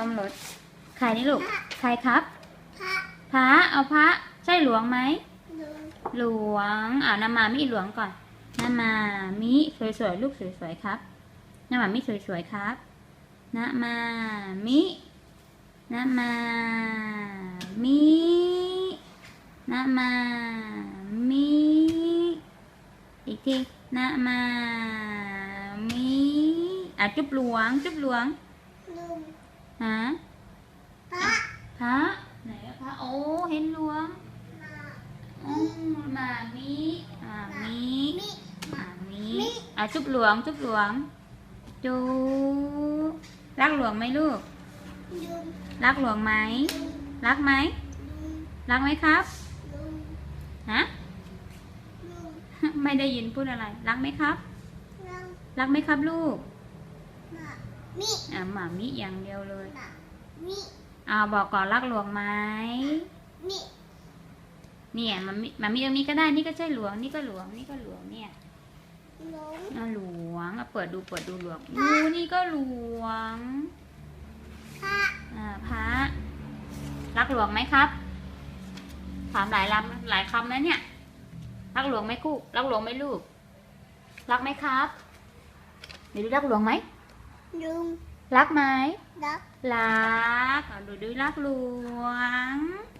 ซ่อมรถ ใครนี่ลูก ใครครับ พระพระเอาพระ ใช่หลวงไหมลุงหลวงอ่านามามิหลวงก่อนนามามิสวยๆ ลูกสวยๆ ครับนามามิสวยๆ ครับนามามินามามินามามิอีกทีนามามิอะจุบหลวง จุบหลวง ลุง ฮะ พระ พระไหนอะพระโอ้ เห็นหลวงมาอืมมามิมามิมิมามิมิอะจุบหลวงจุบหลวงจูรักหลวงไหมลูกลุงรักหลวงไหมลุงรักไหมลุงรักไหมครับลุงฮะลุงไม่ได้ยินพูดอะไร รักไหมครับลุงรักไหมครับลูกมามิอะหมามิอย่างเดียวเลยมามิอ่าบอกก่อนรักหลวงไหมมิ เนี่ยมามิมามิตรงนี้ก็ได้นี่ก็ใช่หลวงนี่ก็หลวงนี่ก็หลวงเนี่ยลุงอะหลวงอะเปิดดูเปิดดูหลวงอู้นี่ก็หลวงพระอ่าพระรักหลวงไหมครับถามหลายลำหลายคำแล้วเนี่ย รักหลวงไหมคู่รักหลวงไหมลูก รักไหมครับเดี๋ยวดูรักหลวงไหมลุงรักไหมรักรักอะดูดูรักหลวงลุง